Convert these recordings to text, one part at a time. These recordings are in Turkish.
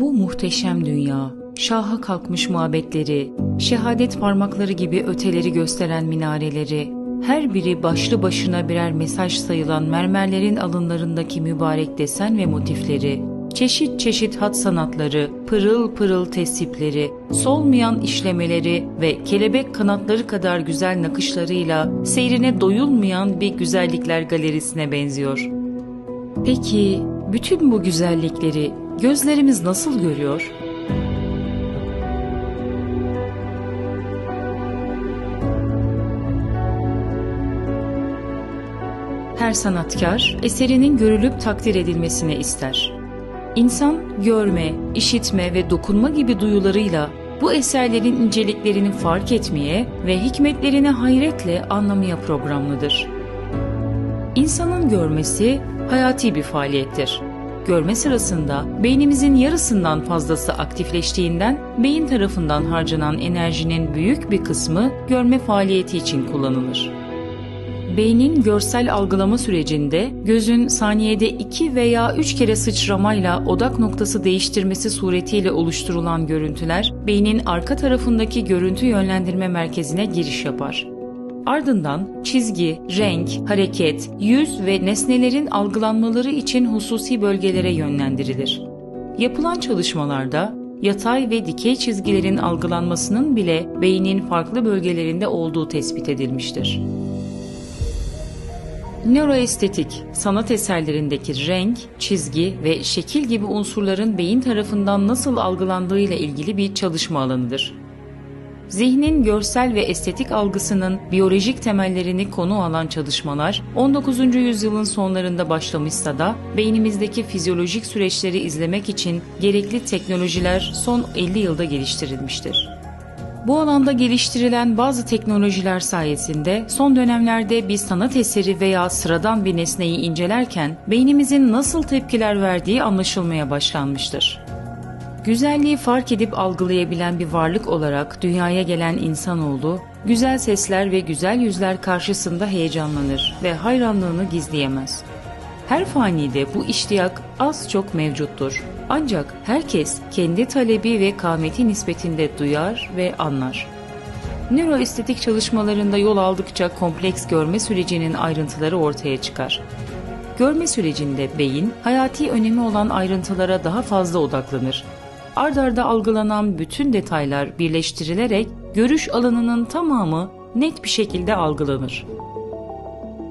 Bu muhteşem dünya, şaha kalkmış muhabbetleri, şehadet parmakları gibi öteleri gösteren minareleri, her biri başlı başına birer mesaj sayılan mermerlerin alınlarındaki mübarek desen ve motifleri, çeşit çeşit hat sanatları, pırıl pırıl tesipleri, solmayan işlemeleri ve kelebek kanatları kadar güzel nakışlarıyla seyrine doyulmayan bir güzellikler galerisine benziyor. Peki bütün bu güzellikleri gözlerimiz nasıl görüyor? Her sanatkar eserinin görülüp takdir edilmesini ister. İnsan görme, işitme ve dokunma gibi duyularıyla bu eserlerin inceliklerini fark etmeye ve hikmetlerini hayretle anlamaya programlıdır. İnsanın görmesi hayati bir faaliyettir. Görme sırasında beynimizin yarısından fazlası aktifleştiğinden beyin tarafından harcanan enerjinin büyük bir kısmı görme faaliyeti için kullanılır. Beynin görsel algılama sürecinde gözün saniyede 2 veya 3 kere sıçramayla odak noktası değiştirmesi suretiyle oluşturulan görüntüler beynin arka tarafındaki görüntü yönlendirme merkezine giriş yapar. Ardından çizgi, renk, hareket, yüz ve nesnelerin algılanmaları için hususi bölgelere yönlendirilir. Yapılan çalışmalarda yatay ve dikey çizgilerin algılanmasının bile beynin farklı bölgelerinde olduğu tespit edilmiştir. Nöroestetik, sanat eserlerindeki renk, çizgi ve şekil gibi unsurların beyin tarafından nasıl algılandığıyla ilgili bir çalışma alanıdır. Zihnin görsel ve estetik algısının biyolojik temellerini konu alan çalışmalar 19. yüzyılın sonlarında başlamışsa da beynimizdeki fizyolojik süreçleri izlemek için gerekli teknolojiler son 50 yılda geliştirilmiştir. Bu alanda geliştirilen bazı teknolojiler sayesinde son dönemlerde bir sanat eseri veya sıradan bir nesneyi incelerken beynimizin nasıl tepkiler verdiği anlaşılmaya başlanmıştır. Güzelliği fark edip algılayabilen bir varlık olarak dünyaya gelen insanoğlu, güzel sesler ve güzel yüzler karşısında heyecanlanır ve hayranlığını gizleyemez. Her fanide bu iştiyak az çok mevcuttur. Ancak herkes kendi talebi ve kâmeti nispetinde duyar ve anlar. Nöroestetik çalışmalarında yol aldıkça kompleks görme sürecinin ayrıntıları ortaya çıkar. Görme sürecinde beyin, hayati önemi olan ayrıntılara daha fazla odaklanır. Ard arda algılanan bütün detaylar birleştirilerek görüş alanının tamamı net bir şekilde algılanır.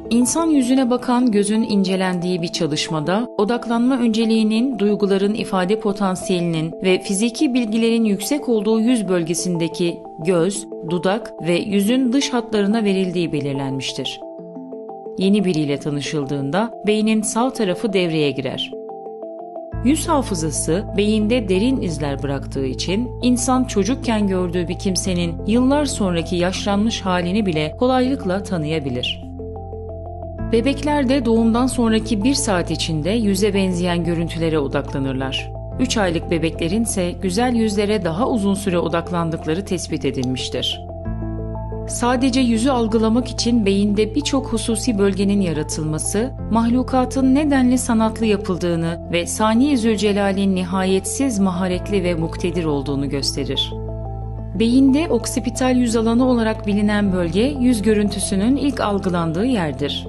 İnsan yüzüne bakan gözün incelendiği bir çalışmada odaklanma önceliğinin duyguların ifade potansiyelinin ve fiziki bilgilerin yüksek olduğu yüz bölgesindeki göz, dudak ve yüzün dış hatlarına verildiği belirlenmiştir. Yeni biriyle tanışıldığında beynin sağ tarafı devreye girer. Yüz hafızası beyinde derin izler bıraktığı için insan çocukken gördüğü bir kimsenin yıllar sonraki yaşlanmış halini bile kolaylıkla tanıyabilir. Bebekler de doğumdan sonraki bir saat içinde yüze benzeyen görüntülere odaklanırlar. 3 aylık bebeklerin ise güzel yüzlere daha uzun süre odaklandıkları tespit edilmiştir. Sadece yüzü algılamak için beyinde birçok hususi bölgenin yaratılması, mahlukatın nedenli sanatlı yapıldığını ve Sani Zülcelal'in nihayetsiz maharetli ve muktedir olduğunu gösterir. Beyinde oksipital yüz alanı olarak bilinen bölge yüz görüntüsünün ilk algılandığı yerdir.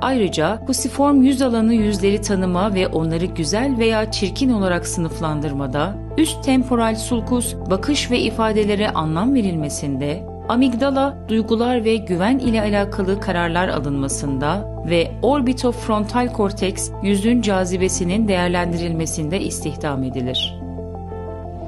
Ayrıca pusiform yüz alanı yüzleri tanıma ve onları güzel veya çirkin olarak sınıflandırmada, üst temporal sulcus bakış ve ifadelere anlam verilmesinde, amigdala duygular ve güven ile alakalı kararlar alınmasında ve orbitofrontal korteks yüzün cazibesinin değerlendirilmesinde istihdam edilir.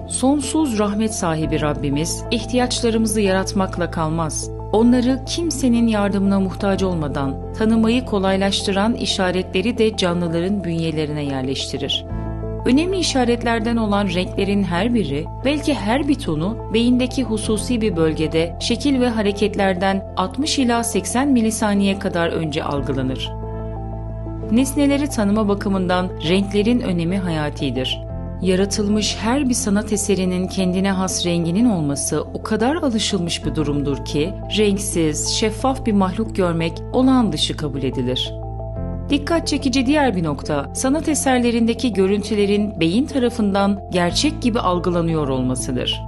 Sonsuz rahmet sahibi Rabbimiz ihtiyaçlarımızı yaratmakla kalmaz. Onları kimsenin yardımına muhtaç olmadan tanımayı kolaylaştıran işaretleri de canlıların bünyelerine yerleştirir. Önemli işaretlerden olan renklerin her biri, belki her bir tonu beyindeki hususi bir bölgede şekil ve hareketlerden 60 ila 80 milisaniye kadar önce algılanır. Nesneleri tanıma bakımından renklerin önemi hayatidir. Yaratılmış her bir sanat eserinin kendine has renginin olması o kadar alışılmış bir durumdur ki renksiz, şeffaf bir mahluk görmek olağan dışı kabul edilir. Dikkat çekici diğer bir nokta, sanat eserlerindeki görüntülerin beyin tarafından gerçek gibi algılanıyor olmasıdır.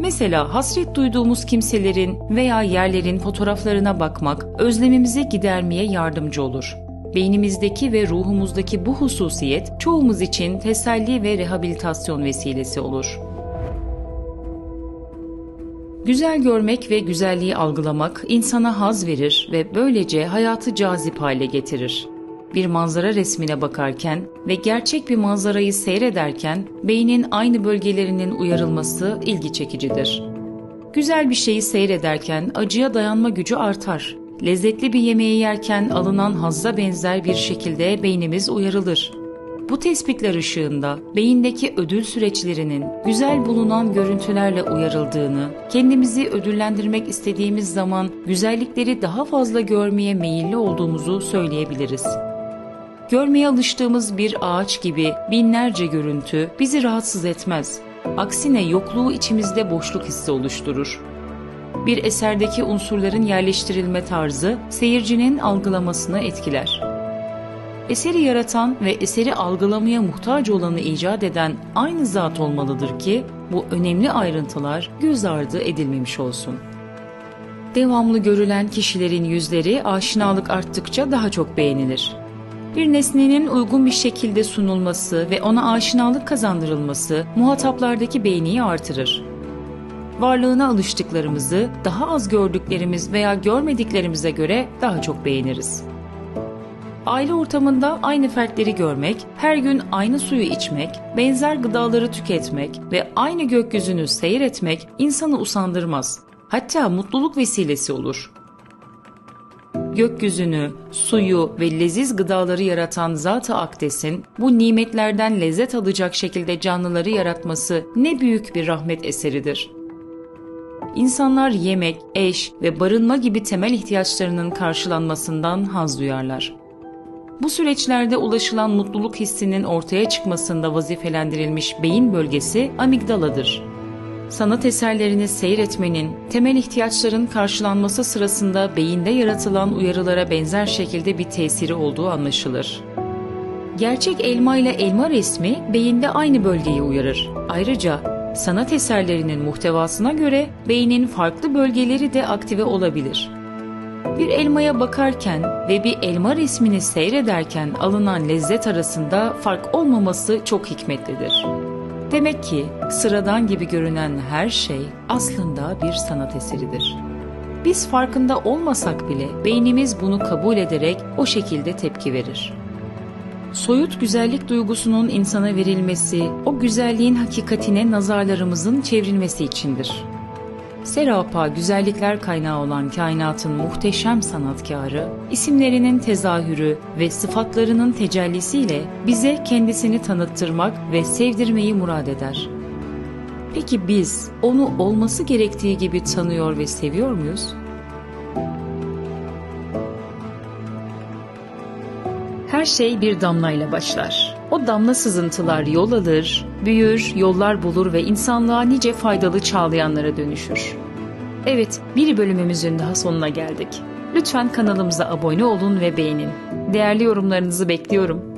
Mesela hasret duyduğumuz kimselerin veya yerlerin fotoğraflarına bakmak özlemimizi gidermeye yardımcı olur. Beynimizdeki ve ruhumuzdaki bu hususiyet çoğumuz için teselli ve rehabilitasyon vesilesi olur. Güzel görmek ve güzelliği algılamak insana haz verir ve böylece hayatı cazip hale getirir. Bir manzara resmine bakarken ve gerçek bir manzarayı seyrederken beynin aynı bölgelerinin uyarılması ilgi çekicidir. Güzel bir şeyi seyrederken acıya dayanma gücü artar. Lezzetli bir yemeği yerken alınan hazza benzer bir şekilde beynimiz uyarılır. Bu tespitler ışığında beyindeki ödül süreçlerinin güzel bulunan görüntülerle uyarıldığını, kendimizi ödüllendirmek istediğimiz zaman güzellikleri daha fazla görmeye meyilli olduğumuzu söyleyebiliriz. Görmeye alıştığımız bir ağaç gibi binlerce görüntü bizi rahatsız etmez. Aksine yokluğu içimizde boşluk hissi oluşturur. Bir eserdeki unsurların yerleştirilme tarzı seyircinin algılamasını etkiler. Eseri yaratan ve eseri algılamaya muhtaç olanı icat eden aynı zat olmalıdır ki bu önemli ayrıntılar göz ardı edilmemiş olsun. Devamlı görülen kişilerin yüzleri aşinalık arttıkça daha çok beğenilir. Bir nesnenin uygun bir şekilde sunulması ve ona aşinalık kazandırılması muhataplardaki beğeniyi artırır. Varlığına alıştıklarımızı daha az gördüklerimiz veya görmediklerimize göre daha çok beğeniriz. Aile ortamında aynı fertleri görmek, her gün aynı suyu içmek, benzer gıdaları tüketmek ve aynı gökyüzünü seyretmek insanı usandırmaz. Hatta mutluluk vesilesi olur. Gökyüzünü, suyu ve leziz gıdaları yaratan Zat-ı Akdes'in bu nimetlerden lezzet alacak şekilde canlıları yaratması ne büyük bir rahmet eseridir. İnsanlar yemek, eş ve barınma gibi temel ihtiyaçlarının karşılanmasından haz duyarlar. Bu süreçlerde ulaşılan mutluluk hissinin ortaya çıkmasında vazifelendirilmiş beyin bölgesi amigdaladır. Sanat eserlerini seyretmenin, temel ihtiyaçların karşılanması sırasında beyinde yaratılan uyarılara benzer şekilde bir tesiri olduğu anlaşılır. Gerçek elma ile elma resmi beyinde aynı bölgeyi uyarır. Ayrıca sanat eserlerinin muhtevasına göre beynin farklı bölgeleri de aktive olabilir. Bir elmaya bakarken ve bir elma resmini seyrederken alınan lezzet arasında fark olmaması çok hikmetlidir. Demek ki sıradan gibi görünen her şey aslında bir sanat eseridir. Biz farkında olmasak bile beynimiz bunu kabul ederek o şekilde tepki verir. Soyut güzellik duygusunun insana verilmesi, o güzelliğin hakikatine nazarlarımızın çevrilmesi içindir. Serapa güzellikler kaynağı olan kainatın muhteşem sanatkarı, isimlerinin tezahürü ve sıfatlarının tecellisiyle bize kendisini tanıttırmak ve sevdirmeyi murad eder. Peki biz onu olması gerektiği gibi tanıyor ve seviyor muyuz? Her şey bir damlayla başlar. O damla sızıntılar yol alır, büyür, yollar bulur ve insanlığa nice faydalı çağlayanlara dönüşür. Evet, bir bölümümüzün daha sonuna geldik. Lütfen kanalımıza abone olun ve beğenin. Değerli yorumlarınızı bekliyorum.